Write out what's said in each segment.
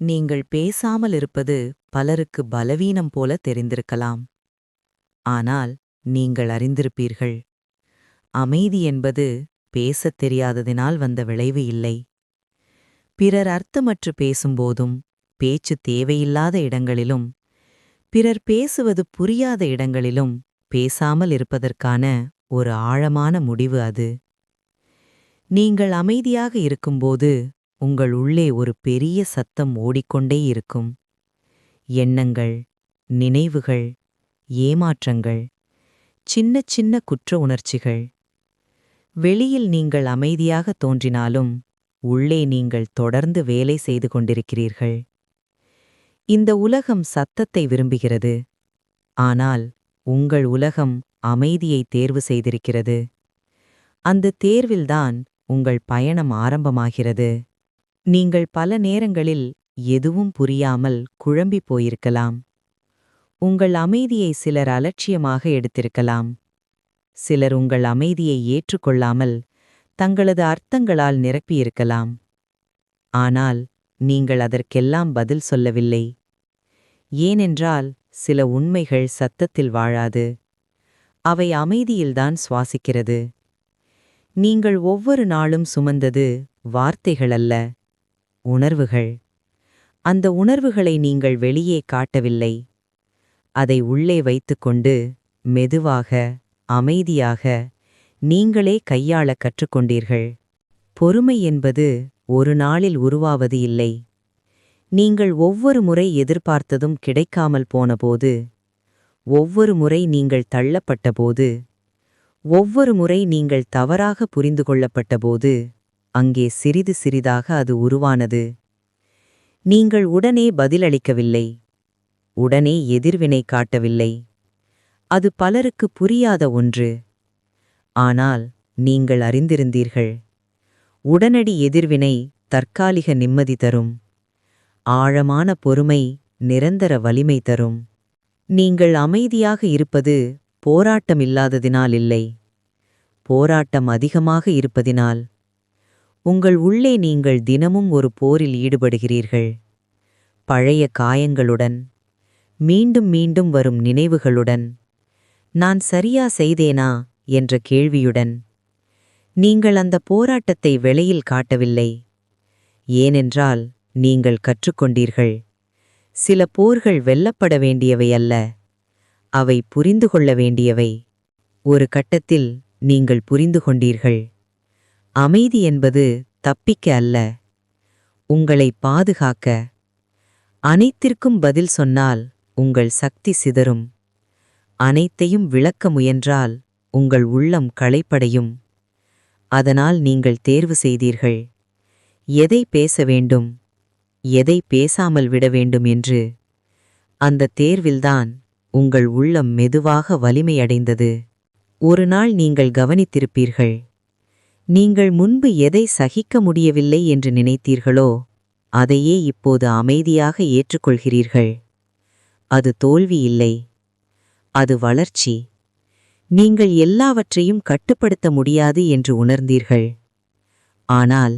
நீங்கள் பேசாமல் இருப்பது பலருக்கு பலவீனம் போல தெரிந்திருக்கலாம். ஆனால் நீங்கள் அறிந்திருப்பீர்கள். அமைதி என்பது பேசத் தெரியாததினால் வந்த விளைவு இல்லை. பிறர் அர்த்தமற்று பேசும்போதும் பேச்சு தேவையில்லாத இடங்களிலும் பிறர் பேசுவது புரியாத இடங்களிலும் பேசாமல் இருப்பதற்கான ஒரு ஆழமான முடிவு அது. நீங்கள் அமைதியாக இருக்கும்போது உங்கள் உள்ளே ஒரு பெரிய சத்தம் ஓடிக்கொண்டே இருக்கும். எண்ணங்கள் நினைவுகள் ஏமாற்றங்கள் சின்ன சின்ன குற்ற உணர்ச்சிகள். வெளியில் நீங்கள் அமைதியாக தோன்றினாலும் உள்ளே நீங்கள் தொடர்ந்து வேலை செய்து கொண்டிருக்கிறீர்கள். இந்த உலகம் சத்தத்தை விரும்புகிறது. ஆனால் உங்கள் உலகம் அமைதியை தேர்வு செய்திருக்கிறது. அந்த தேர்வில்தான் உங்கள் பயணம் ஆரம்பமாகிறது. நீங்கள் பல நேரங்களில் எதுவும் புரியாமல் குழம்பிப் போயிருக்கலாம். உங்கள் அமைதியை சிலர் அலட்சியமாக எடுத்திருக்கலாம். சிலர் உங்கள் அமைதியை ஏற்றுக்கொள்ளாமல் தங்களது அர்த்தங்களால் நிரப்பியிருக்கலாம். ஆனால் நீங்கள் அதற்கெல்லாம் பதில் சொல்லவில்லை. ஏனென்றால் சில உண்மைகள் சத்தத்தில் வாழாது. அவை அமைதியில்தான் சுவாசிக்கிறது. நீங்கள் ஒவ்வொரு நாளும் சுமந்தது வார்த்தைகள் அல்ல உணர்வுகள். அந்த உணர்வுகளை நீங்கள் வெளியே காட்டவில்லை. அதை உள்ளே வைத்துக்கொண்டு மெதுவாக அமைதியாக நீங்களே கையாள கற்றுக்கொண்டீர்கள். பொறுமை என்பது ஒரு நாளில் உருவாவது இல்லை. நீங்கள் ஒவ்வொரு முறை எதிர்பார்த்ததும் கிடைக்காமல் போனபோது ஒவ்வொரு முறை நீங்கள் தள்ளப்பட்டபோது ஒவ்வொரு முறை நீங்கள் தவறாக புரிந்து கொள்ளப்பட்டபோது அங்கே சிறிது சிறிதாக அது உருவானது. நீங்கள் உடனே பதிலளிக்கவில்லை. உடனே எதிர்வினை காட்டவில்லை. அது பலருக்கு புரியாத ஒன்று. ஆனால் நீங்கள் அறிந்திருந்தீர்கள். உடனடி எதிர்வினை தற்காலிக நிம்மதி தரும். ஆழமான பொறுமை நிரந்தர வலிமை தரும். நீங்கள் அமைதியாக இருப்பது போராட்டமில்லாததினால் இல்லை. போராட்டம் அதிகமாக இருப்பதினால் உங்கள் உள்ளே நீங்கள் தினமும் ஒரு போரில் ஈடுபடுகிறீர்கள். பழைய காயங்களுடன் மீண்டும் மீண்டும் வரும் நினைவுகளுடன் நான் சரியா செய்தேனா? என்ற கேள்வியுடன் நீங்கள் அந்த போராட்டத்தை வெளியில் காட்டவில்லை. ஏனென்றால் நீங்கள் கற்றுக்கொண்டீர்கள். சில போர்கள் வெல்லப்பட வேண்டியவை அல்ல. அவை புரிந்து கொள்ள வேண்டியவை. ஒரு கட்டத்தில் நீங்கள் புரிந்து கொண்டீர்கள். அமைதி என்பது தப்பிக்க அல்ல. உங்களை பாதுகாக்க. அனைத்திற்கும் பதில் சொன்னால் உங்கள் சக்தி சிதறும். அனைத்தையும் விளக்க முயன்றால் உங்கள் உள்ளம் களைப்படையும். அதனால் நீங்கள் தேர்வு செய்தீர்கள். எதை பேச வேண்டும்? எதை பேசாமல் விட வேண்டும் என்று. அந்த தேர்வில்தான் உங்கள் உள்ளம் மெதுவாக வலிமையடைந்தது. ஒரு நாள் நீங்கள் கவனித்திருப்பீர்கள். நீங்கள் முன்பு எதை சகிக்க முடியவில்லை என்று நினைத்தீர்களோ அதையே இப்போது அமைதியாக ஏற்றுக்கொள்கிறீர்கள். அது தோல்வி இல்லை. அது வளர்ச்சி. நீங்கள் எல்லாவற்றையும் கட்டுப்படுத்த முடியாது என்று உணர்ந்தீர்கள். ஆனால்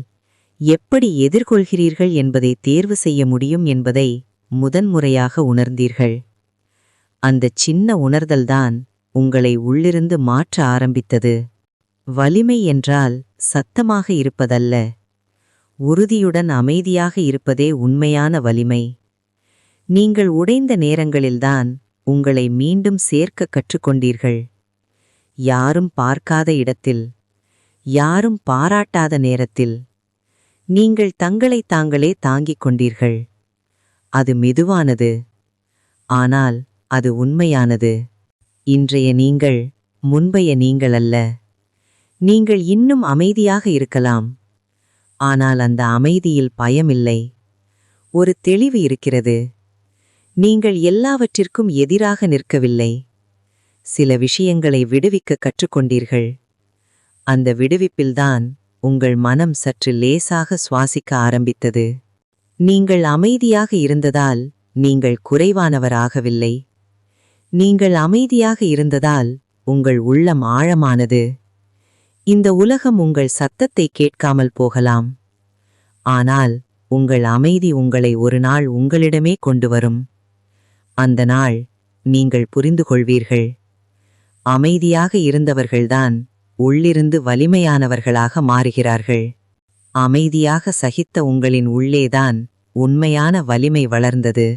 எப்படி எதிர்கொள்கிறீர்கள் என்பதை தேர்வு செய்ய முடியும் என்பதை முதன்முறையாக உணர்ந்தீர்கள். அந்தச் சின்ன உணர்தல்தான் உங்களை உள்ளிருந்து மாற்ற ஆரம்பித்தது. வலிமை என்றால் சத்தமாக இருப்பதல்ல. உறுதியுடன் அமைதியாக இருப்பதே உண்மையான வலிமை. நீங்கள் உடைந்த நேரங்களில்தான் உங்களை மீண்டும் சேர்க்க கற்றுக்கொண்டீர்கள். யாரும் பார்க்காத இடத்தில் யாரும் பாராட்டாத நேரத்தில் நீங்கள் தங்களை தாங்களே தாங்கிக் கொண்டீர்கள். அது மெதுவானது ஆனால் அது உண்மையானது. இன்றைய நீங்கள் முன்பைய நீங்கள் அல்ல. நீங்கள் இன்னும் அமைதியாக இருக்கலாம். ஆனால் அந்த அமைதியில் பயமில்லை. ஒரு தெளிவு இருக்கிறது. நீங்கள் எல்லாவற்றிற்கும் எதிராக நிற்கவில்லை. சில விஷயங்களை விடுவிக்க கற்றுக்கொண்டீர்கள். அந்த விடுவிப்பில்தான் உங்கள் மனம் சற்று லேசாக சுவாசிக்க ஆரம்பித்தது. நீங்கள் அமைதியாக இருந்ததால் நீங்கள் குறைவானவராகவில்லை. நீங்கள் அமைதியாக இருந்ததால் உங்கள் உள்ளம் ஆழமானது. இந்த உலகம் உங்கள் சத்தத்தை கேட்காமல் போகலாம். ஆனால் உங்கள் அமைதி உங்களை ஒரு நாள் உங்களிடமே கொண்டு வரும். அந்த நாள் நீங்கள் புரிந்து கொள்வீர்கள் அமைதியாக இருந்தவர்கள்தான் உள்ளிருந்து வலிமையானவர்களாக மாறுகிறார்கள். அமைதியாக சகித்த உங்களின் உள்ளேதான் உண்மையான வலிமை வளர்ந்தது.